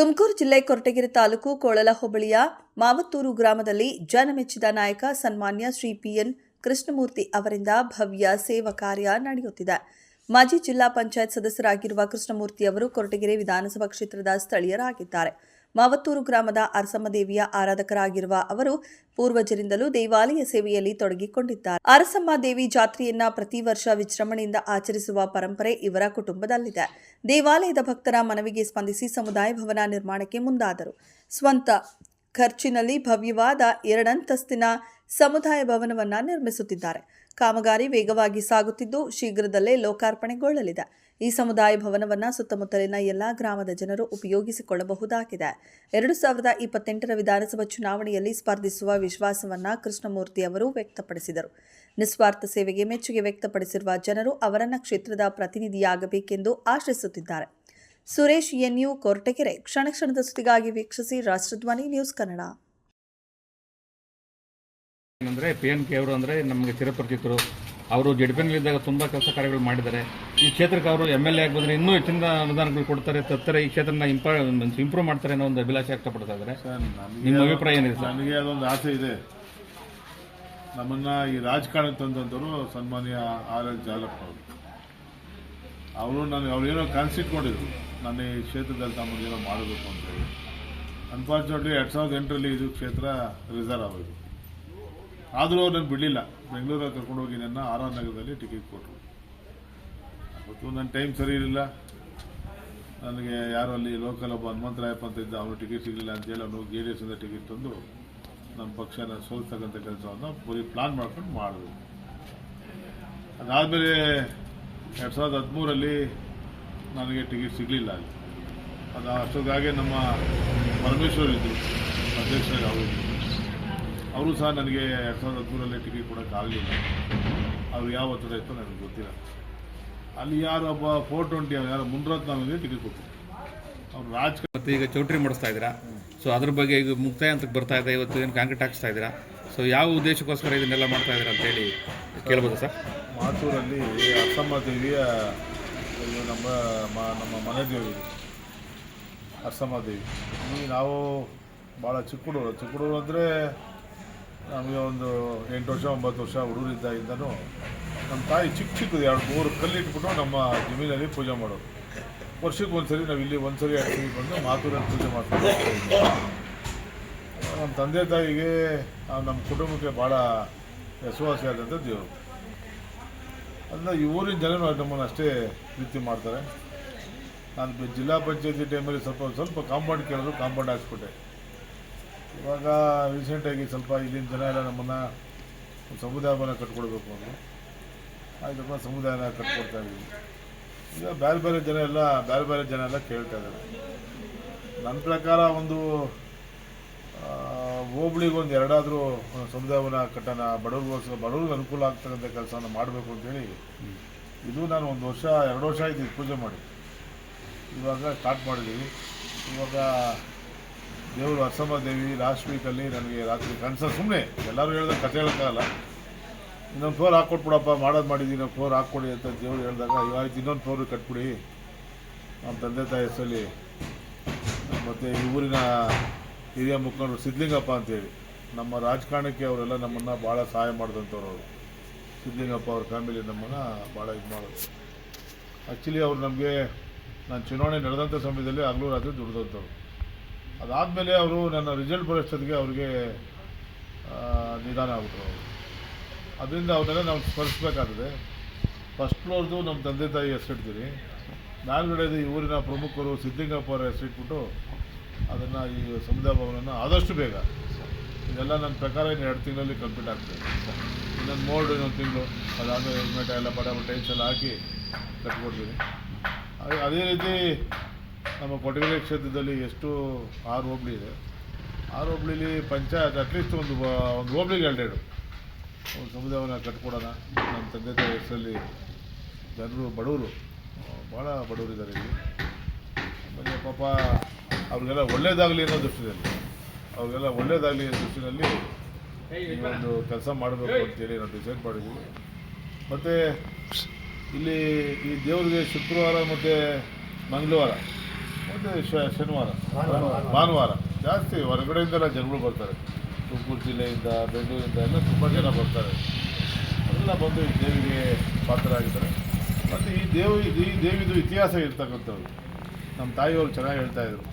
ತುಮಕೂರು ಜಿಲ್ಲೆ ಕೊರಟಗೆರೆ ತಾಲೂಕು ಕೋಳಲ ಹೋಬಳಿಯ ಮಾವತ್ತೂರು ಗ್ರಾಮದಲ್ಲಿ ಜನಮೆಚ್ಚಿದ ನಾಯಕ ಸನ್ಮಾನ್ಯ ಶ್ರೀ ಪಿಎನ್ ಕೃಷ್ಣಮೂರ್ತಿ ಅವರಿಂದ ಭವ್ಯ ಸೇವಾ ಕಾರ್ಯ ನಡೆಯುತ್ತಿದೆ. ಮಾಜಿ ಜಿಲ್ಲಾ ಪಂಚಾಯತ್ ಸದಸ್ಯರಾಗಿರುವ ಕೃಷ್ಣಮೂರ್ತಿ ಅವರು ಕೊರಟಗೆರೆ ವಿಧಾನಸಭಾ ಕ್ಷೇತ್ರದ ಸ್ಥಳೀಯರಾಗಿದ್ದಾರೆ. ಮಾವತ್ತೂರು ಗ್ರಾಮದ ಅರಸಮ್ಮ ದೇವಿಯ ಆರಾಧಕರಾಗಿರುವ ಅವರು ಪೂರ್ವಜರಿಂದಲೂ ದೇವಾಲಯ ಸೇವೆಯಲ್ಲಿ ತೊಡಗಿಕೊಂಡಿದ್ದಾರೆ. ಅರಸಮ್ಮ ದೇವಿ ಜಾತ್ರೆಯನ್ನ ಪ್ರತಿ ವರ್ಷ ವಿಜೃಂಭಣೆಯಿಂದ ಆಚರಿಸುವ ಪರಂಪರೆ ಇವರ ಕುಟುಂಬದಲ್ಲಿದೆ. ದೇವಾಲಯದ ಭಕ್ತರ ಮನವಿಗೆ ಸ್ಪಂದಿಸಿ ಸಮುದಾಯ ಭವನ ನಿರ್ಮಾಣಕ್ಕೆ ಮುಂದಾದರು. ಸ್ವಂತ ಖರ್ಚಿನಲ್ಲಿ ಭವ್ಯವಾದ ಎರಡಂತಸ್ತಿನ ಸಮುದಾಯ ಭವನವನ್ನ ನಿರ್ಮಿಸುತ್ತಿದ್ದಾರೆ. ಕಾಮಗಾರಿ ವೇಗವಾಗಿ ಸಾಗುತ್ತಿದ್ದು ಶೀಘ್ರದಲ್ಲೇ ಲೋಕಾರ್ಪಣೆಗೊಳ್ಳಲಿದೆ. ಈ ಸಮುದಾಯ ಭವನವನ್ನು ಸುತ್ತಮುತ್ತಲಿನ ಎಲ್ಲ ಗ್ರಾಮದ ಜನರು ಉಪಯೋಗಿಸಿಕೊಳ್ಳಬಹುದಾಗಿದೆ. ಎರಡು ಸಾವಿರದ ಇಪ್ಪತ್ತೆಂಟರ ವಿಧಾನಸಭಾ ಚುನಾವಣೆಯಲ್ಲಿ ಸ್ಪರ್ಧಿಸುವ ವಿಶ್ವಾಸವನ್ನ ಕೃಷ್ಣಮೂರ್ತಿ ಅವರು ವ್ಯಕ್ತಪಡಿಸಿದರು. ನಿಸ್ವಾರ್ಥ ಸೇವೆಗೆ ಮೆಚ್ಚುಗೆ ವ್ಯಕ್ತಪಡಿಸಿರುವ ಜನರು ಅವರನ್ನ ಕ್ಷೇತ್ರದ ಪ್ರತಿನಿಧಿಯಾಗಬೇಕೆಂದು ಆಶಿಸುತ್ತಿದ್ದಾರೆ. ಸುರೇಶ್ ಎನ್ಯು ಕೊರಟಗೆರೆ, ಕ್ಷಣ ಕ್ಷಣದ ಸುದ್ದಿಗಾಗಿ ವೀಕ್ಷಿಸಿ ರಾಷ್ಟ್ರಧ್ವನಿ ನ್ಯೂಸ್ ಕನ್ನಡ. ಏನಂದ್ರೆ ಪಿ ಎನ್ ಕೆ ಅವರು ಅಂದರೆ ನಮಗೆ ಚಿರಪರಿಚಿತರು. ಅವರು ಜಡ್ಪಿನಲ್ಲಿದ್ದಾಗ ತುಂಬ ಕೆಲಸ ಕಾರ್ಯಗಳು ಮಾಡಿದ್ದಾರೆ. ಈ ಕ್ಷೇತ್ರಕ್ಕೆ ಅವರು ಎಂ ಎಲ್ ಎ ಆಗಿ ಬಂದರೆ ಇನ್ನೂ ಹೆಚ್ಚಿನ ಅನುದಾನಗಳು ಕೊಡ್ತಾರೆ ತತ್ತರೆ ಈ ಕ್ಷೇತ್ರನ ಇಂಪ್ರೂವ್ ಇಂಪ್ರೂವ್ ಮಾಡ್ತಾರೆ ಅನ್ನೋ ಒಂದು ಅಭಿಲಾಷೆ ವ್ಯಕ್ತಪಡ್ತಾ ಇದ್ದಾರೆ ನಿಮ್ಮ ಅಭಿಪ್ರಾಯ ಏನಿದೆ ಸರ್? ನನಗೆ ಅದೊಂದು ಆಸೆ ಇದೆ. ನಮ್ಮನ್ನ ಈ ರಾಜಕಾರಣ ತಂದಂಥವ್ರು ಸನ್ಮಾನ್ಯ ಆರ್ ಎಲ್ ಜಾಲಪ್ಪ ಅವರು. ಅವರು ನನಗೆ ಅವ್ರು ಏನೋ ಕನಸಿಟ್ಕೊಂಡಿದ್ರು ನಾನು ಈ ಕ್ಷೇತ್ರದಲ್ಲಿ ತಮ್ಮದೇನೋ ಏನೋ ಮಾಡಬೇಕು ಅಂತೇಳಿ ಅನ್ಫಾರ್ಚುನೇಟ್ಲಿ ಎರಡು ಸಾವಿರದ ಎಂಟರಲ್ಲಿ ಇದು ಕ್ಷೇತ್ರ ರಿಸರ್ವ್ ಆಗೋದು ಆದರೂ ಅವ್ರು ನಾನು ಬಿಡಲಿಲ್ಲ. ಬೆಂಗಳೂರಲ್ಲಿ ಕರ್ಕೊಂಡೋಗಿ ನನ್ನ ಆರ್ ಆರ್ ನಗರದಲ್ಲಿ ಟಿಕೆಟ್ ಕೊಟ್ಟರು ಅವತ್ತು ನನ್ನ ಟೈಮ್ ಸರಿ ಇರಲಿಲ್ಲ. ನನಗೆ ಯಾರು ಅಲ್ಲಿ ಲೋಕಲ್ ಒಬ್ಬ ಹನುಮಂತರಾಯಪ್ಪ ಅಂತ ಇದ್ದ, ಅವನು ಟಿಕೆಟ್ ಸಿಗಲಿಲ್ಲ ಅಂತೇಳಿ ಅವನು ಜೆ ಡಿ ಎಸ್ಸಿಂದ ಟಿಕೆಟ್ ತಂದು ನಮ್ಮ ಪಕ್ಷನ ಸೋಲ್ತಕ್ಕಂಥ ಕೆಲಸವನ್ನು ಪೂರಿ ಪ್ಲಾನ್ ಮಾಡ್ಕೊಂಡು ಮಾಡಿದ್ವಿ ಅದಾದಮೇಲೆ ಎರಡು ಸಾವಿರದ ಹದಿಮೂರಲ್ಲಿ ನನಗೆ ಟಿಕೆಟ್ ಸಿಗಲಿಲ್ಲ ಅಲ್ಲಿ. ಅದು ಅಷ್ಟೊತ್ತಿಗೆ ನಮ್ಮ ಪರಮೇಶ್ವರ್ ಇದ್ದರು ಅಧ್ಯಕ್ಷರಾಗಿ ಅವರು ಅವರು ಸಹ ನನಗೆ ಎರಡು ಸಾವಿರದ ಹದಿಮೂರಲ್ಲಿ ಟಿಕೆಟ್ ಕೊಡೋಕ್ಕಾಗಲಿಲ್ಲ ಅವ್ರು ಯಾವ ಹತ್ರ ಇತ್ತು ನನಗೆ ಗೊತ್ತಿಲ್ಲ. ಅಲ್ಲಿ ಯಾರು ಒಬ್ಬ ಫೋರ್ ಟ್ವೆಂಟಿ ಯಾರೋ ಮುನ್ರತ್ನ ಟಿಕೆಟ್ ಕೊಟ್ಟರು. ಅವ್ರು ರಾಜ್ ಮತ್ತು ಈಗ ಚೌಟ್ರಿ ಮಾಡಿಸ್ತಾ ಇದ್ದೀರಾ? ಸೊ ಅದ್ರ ಬಗ್ಗೆ ಈಗ ಮುಕ್ತಾಯ ಅಂತ ಬರ್ತಾ ಇದೆ ಇವತ್ತು ಏನು ಕಾಂಕ್ರೀಟ್ ಹಾಕಿಸ್ತಾ ಇದ್ದೀರಾ? ಸೊ ಯಾವ ಉದ್ದೇಶಕ್ಕೋಸ್ಕರ ಇದನ್ನೆಲ್ಲ ಮಾಡ್ತಾ ಇದ್ದೀರಾ ಅಂತೇಳಿ ಕೇಳ್ಬೋದು ಸರ್? ಮಾತೂರಲ್ಲಿ ಅಸಮ್ಮ ದೇವಿಯ ನಮ್ಮ ಮ- ನಮ್ಮ ಮನೆ ದೇವರು ಅಸಮ್ಮ ದೇವಿ. ನಾವು ಭಾಳ ಚಿಕ್ಕ ಹುಡುಗರು ಚಿಕ್ಕ ಹುಡುಗರು ಅಂದರೆ ನಮಗೆ ಒಂದು ಎಂಟು ವರ್ಷ, ಒಂಬತ್ತು ವರ್ಷ ಹುಡುಗರಿದ್ದಾಗಿಂದನೂ ನಮ್ಮ ತಾಯಿ ಚಿಕ್ಕ ಚಿಕ್ಕದು, ಎರಡು ಮೂರು ಕಲ್ಲಿಟ್ಬಿಟ್ಟು ನಮ್ಮ ಜಮೀನಲ್ಲಿ ಪೂಜೆ ಮಾಡೋರು. ವರ್ಷಕ್ಕೆ ಒಂದ್ಸರಿ ನಾವು ಇಲ್ಲಿ ಎರಡು ಸರಿ ಬಂದು ಮಾತೂರಲ್ಲಿ ಪೂಜೆ ಮಾಡ್ತೀವಿ ನಮ್ಮ ತಂದೆ ತಾಯಿಗೆ ನಮ್ಮ ಕುಟುಂಬಕ್ಕೆ ಭಾಳ ಹೆಸರುವಾಸಿಯಾದಂಥ ದೇವರು. ಅದನ್ನ ಈ ಊರಿನ ಜನರು ನಮ್ಮನ್ನು ಅಷ್ಟೇ ಪ್ರೀತಿ ಮಾಡ್ತಾರೆ. ನಾನು ಜಿಲ್ಲಾ ಪಂಚಾಯತಿ ಟೈಮಲ್ಲಿ ಸ್ವಲ್ಪ ಸ್ವಲ್ಪ ಕಾಂಪೌಂಡ್ ಕೇಳಿದ್ರು, ಕಾಂಪೌಂಡ್ ಹಾಕ್ಸ್ಬಿಟ್ಟೆ. ಇವಾಗ ರೀಸೆಂಟಾಗಿ ಸ್ವಲ್ಪ ಇಲ್ಲಿನ ಜನ ಎಲ್ಲ ನಮ್ಮನ್ನು ಸಮುದಾಯ ಭವನ ಕಟ್ಕೊಡ್ಬೇಕು ಅಂದರು ಆಯ್ತಪ್ಪ ಸಮುದಾಯನ ಕಟ್ಕೊಡ್ತಾ ಇದ್ದೀವಿ. ಈಗ ಬೇರೆ ಬೇರೆ ಜನ ಎಲ್ಲ ಬೇರೆ ಬೇರೆ ಜನ ಎಲ್ಲ ಕೇಳ್ತಾ ಇದ್ದಾರೆ. ನನ್ನ ಪ್ರಕಾರ ಒಂದು ಆ, ಹೋಬ್ಳಿಗೆ ಒಂದು ಎರಡಾದರೂ ಸಮುದಾಯವನ್ನ ಕಟ್ಟೋಣ ಬಡವ್ರಿಗೋಸ್ಕರ ಬಡವ್ರಿಗೆ ಅನುಕೂಲ ಆಗ್ತಕ್ಕಂಥ ಕೆಲಸನ ಮಾಡಬೇಕು ಅಂತೇಳಿ ಇದು ನಾನು ಒಂದು ವರ್ಷ ಎರಡು ವರ್ಷ ಆಯ್ತು ಪೂಜೆ ಮಾಡಿ. ಇವಾಗ ಸ್ಟಾರ್ಟ್ ಮಾಡಿದ್ದೀವಿ. ಇವಾಗ ದೇವರು ಅರ್ಸಮ್ಮ ದೇವಿ ಲಾಸ್ಟ್ ವೀಕಲ್ಲಿ ನನಗೆ ರಾತ್ರಿ ಕನಸ ಸುಮ್ಮನೆ ಎಲ್ಲರೂ ಹೇಳಿದಾಗ ಕತೆ ಹೇಳೋಕ್ಕಾಗಲ್ಲ. ಇನ್ನೊಂದು ಫ್ಲೋರ್ ಹಾಕ್ಕೊಟ್ಬಿಡಪ್ಪ, ಮಾಡೋದು ಮಾಡಿದ್ದೀನಿ ಫ್ಲೋರ್ ಹಾಕ್ಕೊಡಿ ಅಂತ ದೇವ್ರು ಹೇಳಿದಾಗ ಇವಾಗ ಇನ್ನೊಂದು ಫ್ಲೋರ್ ಕಟ್ಬಿಡಿ. ನಮ್ಮ ತಂದೆ ತಾಯಿ ಹೆಸರಲ್ಲಿ ಮತ್ತು ಈ ಊರಿನ ಹಿರಿಯ ಮುಖಂಡರು ಸಿದ್ಲಿಂಗಪ್ಪ ಅಂತೇಳಿ. ನಮ್ಮ ರಾಜಕಾರಣಕ್ಕೆ ಅವರೆಲ್ಲ ನಮ್ಮನ್ನು ಭಾಳ ಸಹಾಯ ಮಾಡಿದಂಥವ್ರು ಅವರು. ಸಿದ್ಲಿಂಗಪ್ಪ ಅವ್ರ ಫ್ಯಾಮಿಲಿ ನಮ್ಮನ್ನು ಭಾಳ ಇದು ಮಾಡೋದು. ಆ್ಯಕ್ಚುಲಿ ಅವ್ರು ನಮಗೆ, ನಾನು ಚುನಾವಣೆ ನಡೆದಂಥ ಸಮಯದಲ್ಲಿ ಹಗಲು ರಾತ್ರಿ ದುಡ್ದಂಥವ್ರು. ಅದಾದಮೇಲೆ ಅವರು ನನ್ನ ರಿಸಲ್ಟ್ ಬರೋಷ್ಟೊತ್ತಿಗೆ ಅವ್ರಿಗೆ ನಿಧಾನ ಆಗ್ಬಿಟ್ರು. ಅವರು ಅದರಿಂದ ಅವನ್ನೆಲ್ಲ ನಾವು ಸ್ಮರಿಸ್ಬೇಕಾಗ್ತದೆ ಫಸ್ಟ್ ಫ್ಲೋರ್ದು ನಮ್ಮ ತಂದೆ ತಾಯಿ ಹೆಸರಿಡ್ತೀನಿ ಮೇಲ್ಗಡೆದು ಈ ಊರಿನ ಪ್ರಮುಖರು ಸಿದ್ಲಿಂಗಪ್ಪ ಅವರ ಹೆಸರಿಟ್ಬಿಟ್ಟು ಅದನ್ನು ಈ ಸಮುದಾಯ ಭವನನ್ನು ಆದಷ್ಟು ಬೇಗ. ಇದೆಲ್ಲ ನನ್ನ ಪ್ರಕಾರ ಇನ್ನು ಎರಡು ತಿಂಗಳಲ್ಲಿ ಕಂಪ್ಲೀಟ್ ಆಗ್ತದೆ. ಇನ್ನೊಂದು ಮೋಲ್ಡ್ ಇನ್ನೊಂದು ತಿಂಗಳು. ಅದಾದಮೇಲೆ ಹೆಲ್ಮೆಟ್ ಎಲ್ಲ ಪಟ ಟೈಲ್ಸ್ ಎಲ್ಲ ಹಾಕಿ ಕಟ್ಕೊಡ್ತೀನಿ. ಅದೇ ರೀತಿ ನಮ್ಮ ಕೊಟಗೆರೆ ಕ್ಷೇತ್ರದಲ್ಲಿ ಎಷ್ಟು ಆರು ಹೋಬಳಿ ಇದೆ. ಆರು ಹೋಬಳಿಲಿ ಪಂಚಾಯತ್ ಅಟ್ಲೀಸ್ಟ್ ಒಂದು ಒಂದು ಹೋಬಳಿಗೆ ಎರಡೆರಡು. ಒಂದು ಸಮುದಾಯವನ್ನು ಕಟ್ಕೊಡೋಣ. ನಮ್ಮ ತಂದೆ ತಾಯಿ ಹೆಸರಲ್ಲಿ ಜನರು ಬಡವರು. ಭಾಳ ಬಡವರಿದ್ದಾರೆ ಇಲ್ಲಿ. ಆಮೇಲೆ ಪಾಪ ಅವ್ರಿಗೆಲ್ಲ ಒಳ್ಳೇದಾಗಲಿ ಅನ್ನೋ ದೃಷ್ಟಿಯಲ್ಲಿ ಅವ್ರಿಗೆಲ್ಲ ಒಳ್ಳೇದಾಗಲಿ ಅನ್ನೋ ದೃಷ್ಟಿನಲ್ಲಿ ಈ ಒಂದು ಕೆಲಸ ಮಾಡಬೇಕು ಅಂತೇಳಿ ನಾವು ಡಿಸೈಡ್ ಮಾಡಿದ್ದೀವಿ. ಮತ್ತು ಇಲ್ಲಿ ಈ ದೇವರಿಗೆ ಶುಕ್ರವಾರ ಮತ್ತು ಮಂಗಳವಾರ. ಮತ್ತು ಶನಿವಾರ, ಭಾನುವಾರ ಜಾಸ್ತಿ ಹೊರಗಡೆಯಿಂದೆಲ್ಲ ಜನಗಳು ಬರ್ತಾರೆ. ತುಮಕೂರು ಜಿಲ್ಲೆಯಿಂದ, ಬೆಂಗಳೂರಿಂದ ಎಲ್ಲ ತುಂಬ ಜನ ಬರ್ತಾರೆ. ಎಲ್ಲ ಬಂದು ಈ ದೇವಿಗೆ ಪಾತ್ರರಾಗಿದ್ದಾರೆ. ಮತ್ತು ಈ ದೇವಿ, ಈ ದೇವಿದು ಇತಿಹಾಸ ಇರ್ತಕ್ಕಂಥವ್ರು ನಮ್ಮ ತಾಯಿಯವರು ಚೆನ್ನಾಗಿ ಹೇಳ್ತಾ ಇದ್ರು.